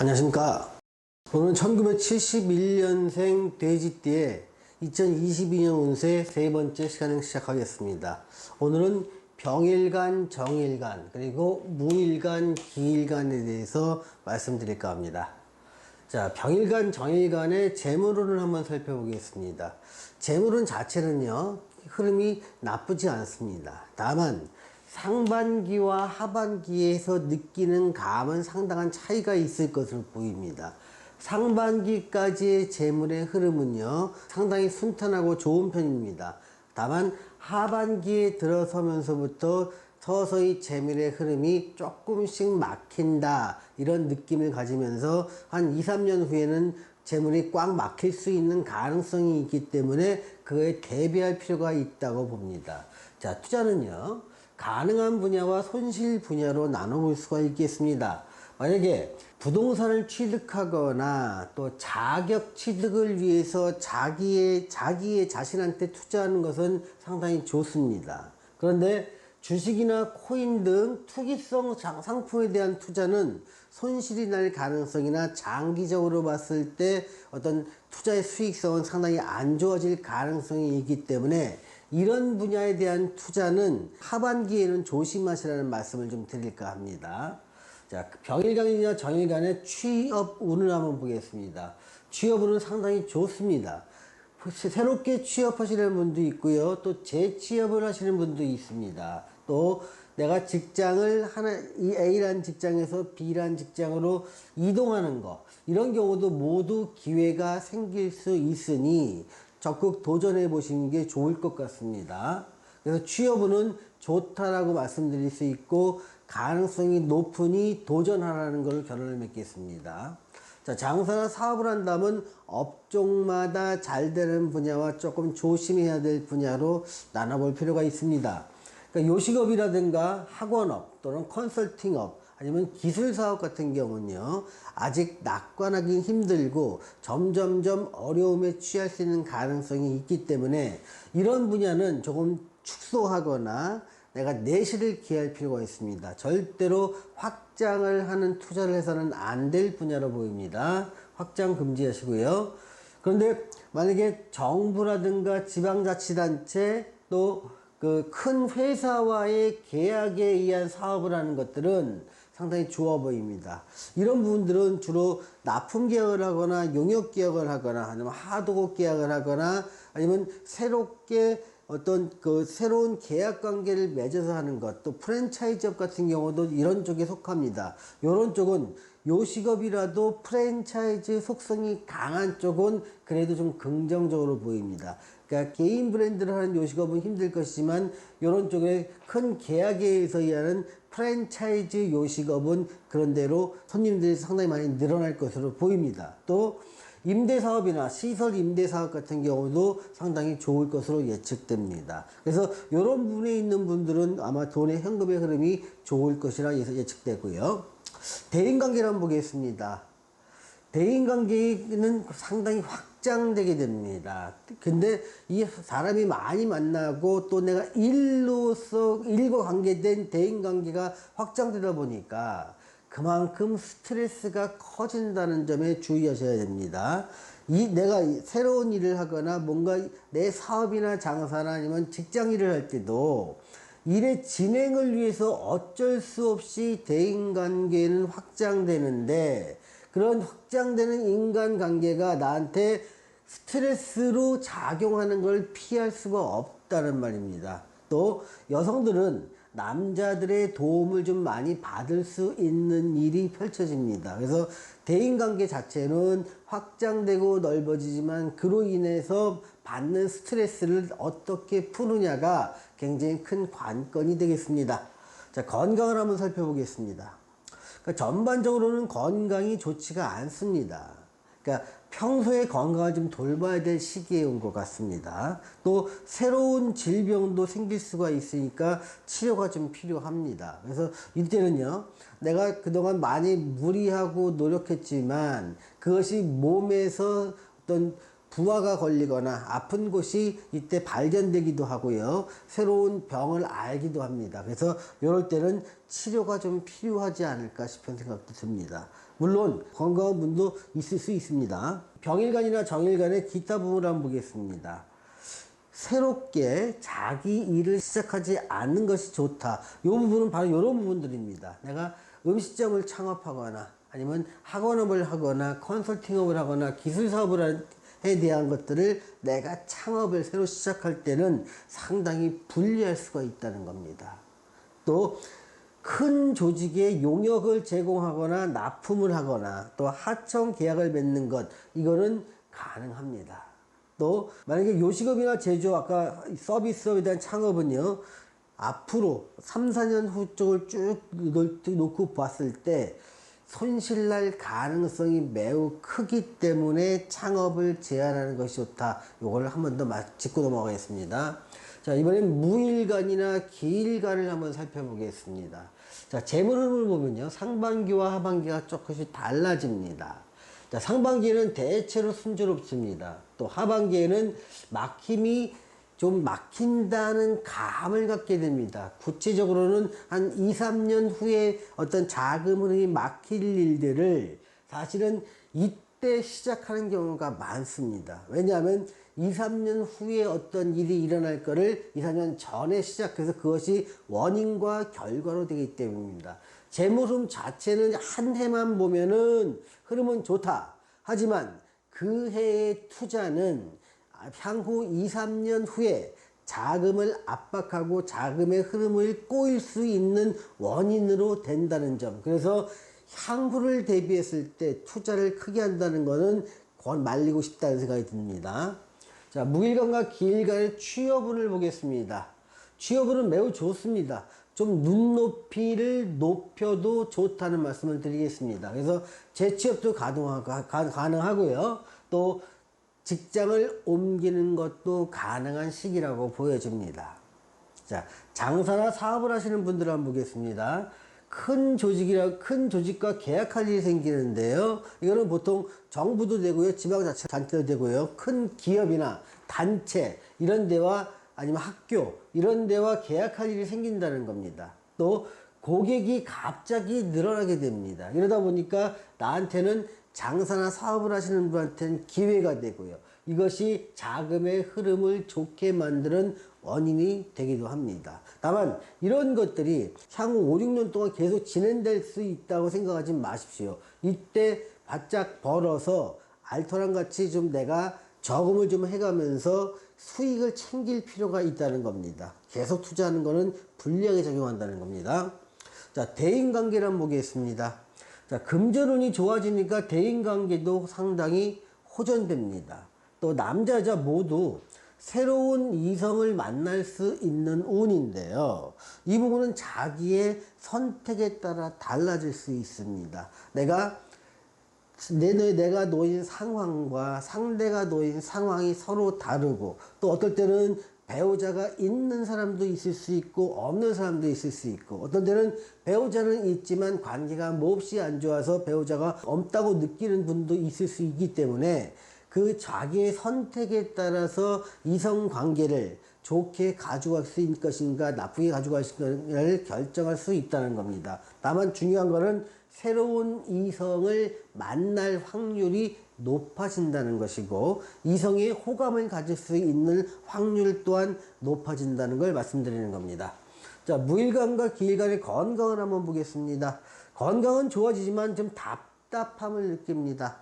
안녕하십니까. 오늘은 1971년생 돼지띠의 2022년 운세 세 번째 시간을 시작하겠습니다. 오늘은 병일간, 정일간, 그리고 무일간, 기일간에 대해서 말씀드릴까 합니다. 자, 병일간, 정일간의 재물운을 한번 살펴보겠습니다. 재물운 자체는요, 흐름이 나쁘지 않습니다. 다만, 상반기와 하반기에서 느끼는 감은 상당한 차이가 있을 것으로 보입니다. 상반기까지의 재물의 흐름은요, 상당히 순탄하고 좋은 편입니다. 다만, 하반기에 들어서면서부터 서서히 재물의 흐름이 조금씩 막힌다. 이런 느낌을 가지면서 한 2, 3년 후에는 재물이 꽉 막힐 수 있는 가능성이 있기 때문에 그에 대비할 필요가 있다고 봅니다. 자, 투자는요, 가능한 분야와 손실 분야로 나눠볼 수가 있겠습니다. 만약에 부동산을 취득하거나 또 자격 취득을 위해서 자기의, 자기의 자신한테 투자하는 것은 상당히 좋습니다. 그런데 주식이나 코인 등 투기성 상품에 대한 투자는 손실이 날 가능성이나 장기적으로 봤을 때 어떤 투자의 수익성은 상당히 안 좋아질 가능성이 있기 때문에 이런 분야에 대한 투자는 하반기에는 조심하시라는 말씀을 좀 드릴까 합니다. 자, 병일간이나 정일간의 취업 운을 한번 보겠습니다. 취업 운은 상당히 좋습니다. 새롭게 취업하시는 분도 있고요. 또 재취업을 하시는 분도 있습니다. 또 내가 직장을 하나, 이 A라는 직장에서 B라는 직장으로 이동하는 거. 이런 경우도 모두 기회가 생길 수 있으니 적극 도전해 보시는 게 좋을 것 같습니다. 그래서 취업운은 좋다라고 말씀드릴 수 있고 가능성이 높으니 도전하라는 걸 결론을 맺겠습니다. 자, 장사나 사업을 한다면 업종마다 잘 되는 분야와 조금 조심해야 될 분야로 나눠볼 필요가 있습니다. 그러니까 요식업이라든가 학원업 또는 컨설팅업 아니면 기술 사업 같은 경우는요, 아직 낙관하기 힘들고 점점점 어려움에 취할 수 있는 가능성이 있기 때문에 이런 분야는 조금 축소하거나 내가 내실을 기할 필요가 있습니다. 절대로 확장을 하는 투자를 해서는 안 될 분야로 보입니다. 확장 금지하시고요. 그런데 만약에 정부라든가 지방자치단체 또 그 큰 회사와의 계약에 의한 사업을 하는 것들은 상당히 좋아 보입니다. 이런 부분들은 주로 납품 계약을 하거나 용역 계약을 하거나 아니면 하도급 계약을 하거나 아니면 새롭게 어떤 그 새로운 계약 관계를 맺어서 하는 것, 또 프랜차이즈업 같은 경우도 이런 쪽에 속합니다. 이런 쪽은 요식업이라도 프랜차이즈 속성이 강한 쪽은 그래도 좀 긍정적으로 보입니다. 그러니까 개인 브랜드를 하는 요식업은 힘들 것이지만 이런 쪽에 큰 계약에 의해서 하는 프랜차이즈 요식업은 그런대로 손님들이 상당히 많이 늘어날 것으로 보입니다. 또 임대사업이나 시설 임대사업 같은 경우도 상당히 좋을 것으로 예측됩니다. 그래서 이런 부분에 있는 분들은 아마 돈의 현금의 흐름이 좋을 것이라 예측되고요. 대인관계를 한번 보겠습니다. 대인관계는 상당히 확장되게 됩니다. 근데 이 사람이 많이 만나고 또 내가 일로서, 일과 관계된 대인관계가 확장되다 보니까 그만큼 스트레스가 커진다는 점에 주의하셔야 됩니다. 이 내가 새로운 일을 하거나 뭔가 내 사업이나 장사나 아니면 직장 일을 할 때도 일의 진행을 위해서 어쩔 수 없이 대인관계는 확장되는데 그런 확장되는 인간관계가 나한테 스트레스로 작용하는 걸 피할 수가 없다는 말입니다. 또 여성들은 남자들의 도움을 좀 많이 받을 수 있는 일이 펼쳐집니다. 그래서 대인관계 자체는 확장되고 넓어지지만 그로 인해서 받는 스트레스를 어떻게 푸느냐가 굉장히 큰 관건이 되겠습니다. 자, 건강을 한번 살펴보겠습니다. 그러니까 전반적으로는 건강이 좋지가 않습니다. 그러니까 평소에 건강을 좀 돌봐야 될 시기에 온 것 같습니다. 또 새로운 질병도 생길 수가 있으니까 치료가 좀 필요합니다. 그래서 이때는요, 내가 그동안 많이 무리하고 노력했지만 그것이 몸에서 어떤 부하가 걸리거나 아픈 곳이 이때 발견되기도 하고요. 새로운 병을 알기도 합니다. 그래서 이럴 때는 치료가 좀 필요하지 않을까 싶은 생각도 듭니다. 물론 건강한 분도 있을 수 있습니다. 병일간이나 정일간의 기타 부분을 한번 보겠습니다. 새롭게 자기 일을 시작하지 않는 것이 좋다. 이 부분은 바로 이런 부분들입니다. 내가 음식점을 창업하거나 아니면 학원업을 하거나 컨설팅업을 하거나 기술 사업을 에 대한 것들을 내가 창업을 새로 시작할 때는 상당히 불리할 수가 있다는 겁니다. 또 큰 조직에 용역을 제공하거나 납품을 하거나 또 하청 계약을 맺는 것 이거는 가능합니다. 또 만약에 요식업이나 제조 아까 서비스업에 대한 창업은요 앞으로 3, 4년 후 쪽을 쭉 놓고 봤을 때 손실날 가능성이 매우 크기 때문에 창업을 제한하는 것이 좋다. 이걸 한 번 더 짚고 넘어가겠습니다. 자, 이번엔 무일간이나 기일간을 한번 살펴보겠습니다. 자, 재물 흐름을 보면요. 상반기와 하반기가 조금씩 달라집니다. 자, 상반기에는 대체로 순조롭습니다. 또 하반기에는 막힘이 좀 막힌다는 감을 갖게 됩니다. 구체적으로는 한 2, 3년 후에 어떤 자금 흐름이 막힐 일들을 사실은 이때 시작하는 경우가 많습니다. 왜냐하면 2, 3년 후에 어떤 일이 일어날 거를 2, 3년 전에 시작해서 그것이 원인과 결과로 되기 때문입니다. 재물흐름 자체는 한 해만 보면은 흐름은 좋다. 하지만 그 해의 투자는 향후 2, 3년 후에 자금을 압박하고 자금의 흐름을 꼬일 수 있는 원인으로 된다는 점. 그래서 향후를 대비했을 때 투자를 크게 한다는 것은 말리고 싶다는 생각이 듭니다. 자, 무일간과 기일간의 취업운을 보겠습니다. 취업운은 매우 좋습니다. 좀 눈높이를 높여도 좋다는 말씀을 드리겠습니다. 그래서 재취업도 가능하고요. 또 직장을 옮기는 것도 가능한 시기라고 보여집니다. 자, 장사나 사업을 하시는 분들 한번 보겠습니다. 큰 조직이라 큰 조직과 계약할 일이 생기는데요. 이거는 보통 정부도 되고요, 지방자치단체도 되고요, 큰 기업이나 단체 이런 데와 아니면 학교 이런 데와 계약할 일이 생긴다는 겁니다. 또 고객이 갑자기 늘어나게 됩니다. 이러다 보니까 나한테는 장사나 사업을 하시는 분한테는 기회가 되고요. 이것이 자금의 흐름을 좋게 만드는 원인이 되기도 합니다. 다만 이런 것들이 향후 5, 6년 동안 계속 진행될 수 있다고 생각하지 마십시오. 이때 바짝 벌어서 알토란 같이 좀 내가 저금을 좀 해가면서 수익을 챙길 필요가 있다는 겁니다. 계속 투자하는 것은 불리하게 작용한다는 겁니다. 자, 대인관계를 한번 보겠습니다. 자, 금전운이 좋아지니까 대인관계도 상당히 호전됩니다. 또 남자 여자 모두 새로운 이성을 만날 수 있는 운인데요. 이 부분은 자기의 선택에 따라 달라질 수 있습니다. 내가 내, 내가 놓인 상황과 상대가 놓인 상황이 서로 다르고 또 어떨 때는 배우자가 있는 사람도 있을 수 있고 없는 사람도 있을 수 있고 어떤 때는 배우자는 있지만 관계가 몹시 안 좋아서 배우자가 없다고 느끼는 분도 있을 수 있기 때문에 그 자기의 선택에 따라서 이성 관계를 좋게 가져갈 수 있을 것인가 나쁘게 가져갈 것인가를 결정할 수 있다는 겁니다. 다만 중요한 것은 새로운 이성을 만날 확률이 높아진다는 것이고 이성의 호감을 가질 수 있는 확률 또한 높아진다는 걸 말씀드리는 겁니다. 자, 무일간과 기일간의 건강을 한번 보겠습니다. 건강은 좋아지지만 좀 답답함을 느낍니다.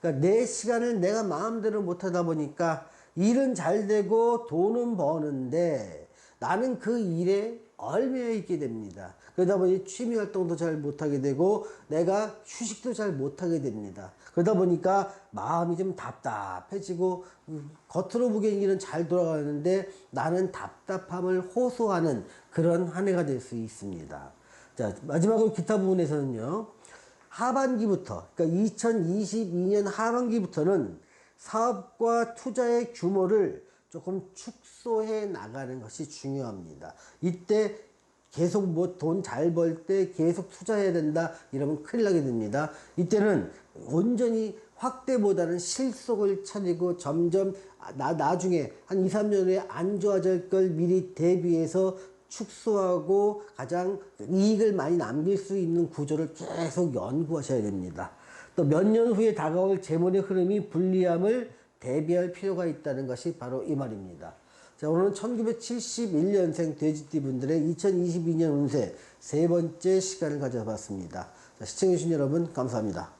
그러니까 내 시간을 내가 마음대로 못하다 보니까 일은 잘 되고 돈은 버는데 나는 그 일에 얽매여 있게 됩니다. 그러다 보니 취미 활동도 잘 못하게 되고 내가 휴식도 잘 못하게 됩니다. 그러다 보니까 마음이 좀 답답해지고 음, 겉으로 보기에는 잘 돌아가는데 나는 답답함을 호소하는 그런 한 해가 될 수 있습니다. 자, 마지막으로 기타 부분에서는요. 하반기부터, 그러니까 2022년 하반기부터는 사업과 투자의 규모를 조금 축소해 나가는 것이 중요합니다. 이때 계속 뭐 돈 잘 벌 때 계속 투자해야 된다 이러면 큰일 나게 됩니다. 이때는 온전히 확대보다는 실속을 차리고 점점 나, 나중에 한 2, 3년 후에 안 좋아질 걸 미리 대비해서 축소하고 가장 이익을 많이 남길 수 있는 구조를 계속 연구하셔야 됩니다. 또 몇 년 후에 다가올 재물의 흐름이 불리함을 대비할 필요가 있다는 것이 바로 이 말입니다. 자, 오늘은 1971년생 돼지띠 분들의 2022년 운세 세 번째 시간을 가져봤습니다. 자, 시청해주신 여러분, 감사합니다.